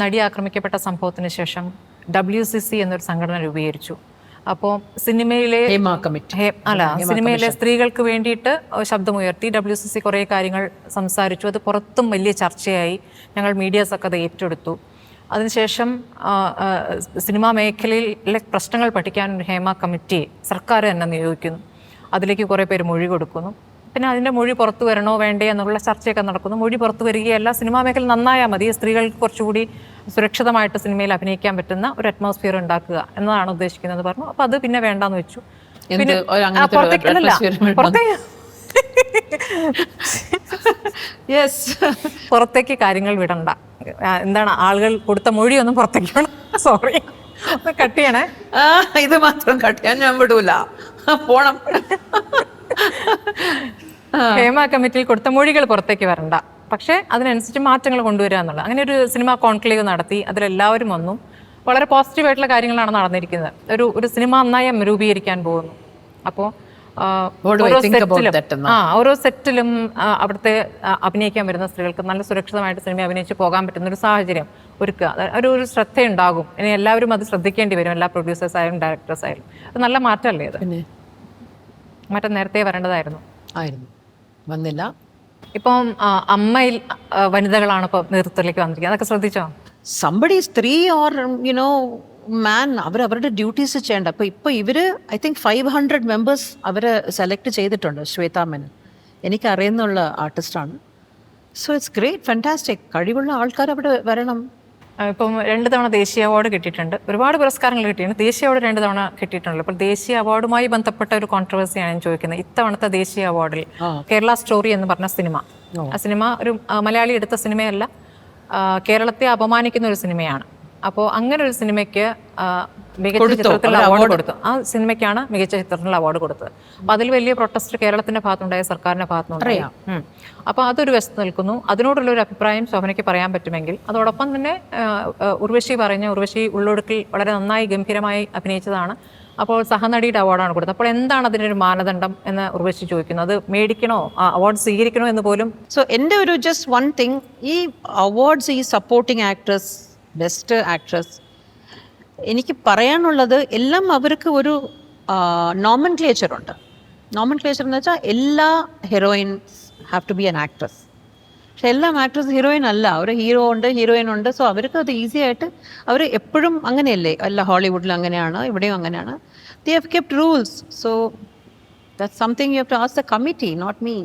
നടി ആക്രമിക്കപ്പെട്ട സംഭവത്തിന് ശേഷം ഡബ്ല്യു സി സി എന്നൊരു സംഘടന രൂപീകരിച്ചു. അപ്പോൾ സിനിമയിലെ ഹേമ കമ്മിറ്റി. അല്ല സിനിമയിലെ സ്ത്രീകൾക്ക് വേണ്ടിയിട്ട് ശബ്ദമുയർത്തി ഡബ്ല്യു സി സി കുറേ കാര്യങ്ങൾ സംസാരിച്ചു. അത് പുറത്തും വലിയ ചർച്ചയായി ഞങ്ങൾ മീഡിയാസൊക്കെ അത് ഏറ്റെടുത്തു. അതിനുശേഷം സിനിമാ മേഖലയിലെ പ്രശ്നങ്ങൾ പഠിക്കാൻ ഒരു ഹേമ കമ്മിറ്റി സർക്കാർ തന്നെ നിയോഗിക്കുന്നു. അതിലേക്ക് കുറേ പേര് മൊഴി കൊടുക്കുന്നു. പിന്നെ അതിന്റെ മൊഴി പുറത്തു വരണോ വേണ്ടേ എന്നുള്ള ചർച്ചയൊക്കെ നടക്കുന്നു. മൊഴി പുറത്തു വരികയല്ല സിനിമാ മേഖല നന്നായാൽ മതി. സ്ത്രീകൾക്ക് കുറച്ചുകൂടി സുരക്ഷിതമായിട്ട് സിനിമയിൽ അഭിനയിക്കാൻ പറ്റുന്ന ഒരു അറ്റ്മോസ്ഫിയർ ഉണ്ടാക്കുക എന്നതാണ് ഉദ്ദേശിക്കുന്നത് പറഞ്ഞു. അപ്പോൾ അത് പിന്നെ വേണ്ടാന്ന് വെച്ചു. പിന്നെ പുറത്തേക്ക് യെസ് പുറത്തേക്ക് കാര്യങ്ങൾ വിടണ്ട. എന്താണ് ആളുകൾ കൊടുത്ത മൊഴിയൊന്നും പുറത്തേക്ക് വിടണം സോറി കട്ട് ചെയ്യണേ. ഇത് മാത്രം കട്ടിയാൻ ഞാൻ വിടൂല. പോണം. ഹേമ കമ്മിറ്റിയിൽ കൊടുത്ത മൊഴികൾ പുറത്തേക്ക് വരണ്ട. പക്ഷേ അതിനനുസരിച്ച് മാറ്റങ്ങൾ കൊണ്ടുവരിക എന്നുള്ളത്. അങ്ങനെ ഒരു സിനിമ കോൺക്ലേവ് നടത്തി അതിലെല്ലാവരും വന്നു. വളരെ പോസിറ്റീവായിട്ടുള്ള കാര്യങ്ങളാണ് നടന്നിരിക്കുന്നത്. ഒരു ഒരു സിനിമ നന്നായി രൂപീകരിക്കാൻ പോകുന്നു. അപ്പോൾ? ആ ഓരോ സെറ്റിലും അവിടുത്തെ അഭിനയിക്കാൻ വരുന്ന സ്ത്രീകൾക്ക് നല്ല സുരക്ഷിതമായിട്ട് സിനിമ അഭിനയിച്ച് പോകാൻ പറ്റുന്ന ഒരു സാഹചര്യം ഒരുക്കുക. ഒരു ഒരു ശ്രദ്ധയുണ്ടാകും. ഇനി എല്ലാവരും അത് ശ്രദ്ധിക്കേണ്ടി വരും. എല്ലാ പ്രൊഡ്യൂസേഴ്സ് ആയാലും ഡയറക്ടേഴ്സ് ആയാലും. അത് നല്ല മാറ്റമല്ലേ അത് പിന്നെ? മാറ്റം നേരത്തെ വരേണ്ടതായിരുന്നു. ആയിരുന്നു. വന്നില്ല. ഇപ്പം അമ്മയിൽ വനിതകളാണ് ഇപ്പോൾ നേതൃത്വത്തിലേക്ക് വന്നിരിക്കുന്നത്. അതൊക്കെ ശ്രദ്ധിച്ചോ? സംബടി സ്ത്രീ ഓർ യുനോ മാൻ അവർ അവരുടെ ഡ്യൂട്ടീസ് ചെയ്യേണ്ട. അപ്പോൾ ഇപ്പോൾ ഇവർ I think five hundred members our select ചെയ്തിട്ടുണ്ട് ശ്വേതാ മേനൻ. എനിക്ക് അറിയുന്നുള്ള ആർട്ടിസ്റ്റാണ് സോ ഇറ്റ്സ് ഗ്രേറ്റ് ഫാന്റാസ്റ്റിക് കഴിവുള്ള ആൾക്കാർ അവിടെ വരണം. ഇപ്പം രണ്ട് തവണ ദേശീയ അവാർഡ് കിട്ടിയിട്ടുണ്ട്. ഒരുപാട് പുരസ്കാരങ്ങൾ കിട്ടിയിട്ടുണ്ട്. ദേശീയ അവാർഡ് രണ്ട് തവണ കിട്ടിയിട്ടുണ്ട് അപ്പോൾ ദേശീയ അവാർഡുമായി ബന്ധപ്പെട്ട ഒരു കോൺട്രവേഴ്സിയാണ് ഞാൻ ചോദിക്കുന്നത്. ഇത്തവണത്തെ ദേശീയ അവാർഡിൽ കേരള സ്റ്റോറി എന്ന് പറഞ്ഞ സിനിമ. ആ സിനിമ ഒരു മലയാളി എടുത്ത സിനിമയല്ല. കേരളത്തെ അപമാനിക്കുന്ന ഒരു സിനിമയാണ്. അപ്പോൾ അങ്ങനെ ഒരു സിനിമയ്ക്ക് മികച്ച ചിത്രത്തിനുള്ള അവാർഡ് കൊടുത്തു. ആ സിനിമയ്ക്കാണ് മികച്ച ചിത്രത്തിനുള്ള അവാർഡ് കൊടുത്തത്. അപ്പോൾ അതിൽ വലിയ പ്രൊട്ടസ്റ്റ് കേരളത്തിന്റെ ഭാഗത്തുണ്ടായ സർക്കാരിന്റെ ഭാഗത്തുണ്ടായ. അപ്പോൾ അതൊരു വശത്ത് നിൽക്കുന്നു. അതിനോടുള്ള ഒരു അഭിപ്രായം ശോഭനയ്ക്ക് പറയാൻ പറ്റുമെങ്കിൽ അതോടൊപ്പം തന്നെ ഉർവശി പറഞ്ഞ ഉർവശി ഉള്ളൊടുക്കിൽ വളരെ നന്നായി ഗംഭീരമായി അഭിനയിച്ചതാണ്. അപ്പോൾ സഹനടിയുടെ അവാർഡാണ് കൊടുത്തത്. അപ്പോൾ എന്താണ് അതിനൊരു മാനദണ്ഡം എന്ന് ഉർവശി ചോദിക്കുന്നത് അത് മേടിക്കണോ? ആ അവാർഡ് സ്വീകരിക്കണോ എന്ന് പോലും? സോ എന്റെ ഒരു ജസ്റ്റ് വൺ തിങ് ഈ അവാർഡ്സ് ഈ സപ്പോർട്ടിങ് ആക്ട്രസ് ബെസ്റ്റ് ആക്ട്രസ് എനിക്ക് പറയാനുള്ളത് എല്ലാം അവർക്ക് ഒരു നോമൻ ക്ലേച്ചറുണ്ട് നോമൻ ക്ലേച്ചർ എന്ന് വെച്ചാൽ എല്ലാ heroines have to be an actress പക്ഷെ എല്ലാം ആക്ട്രസ് ഹീറോയിൻ അല്ല. ഒരു ഹീറോ ഉണ്ട് ഹീറോയിൻ ഉണ്ട്. സോ അവർക്ക് അത് ഈസി ആയിട്ട് അവർ എപ്പോഴും അങ്ങനെയല്ലേ? അല്ല ഹോളിവുഡിൽ അങ്ങനെയാണ് ഇവിടെയും അങ്ങനെയാണ്. They have kept rules so that something you have to ask the committee not me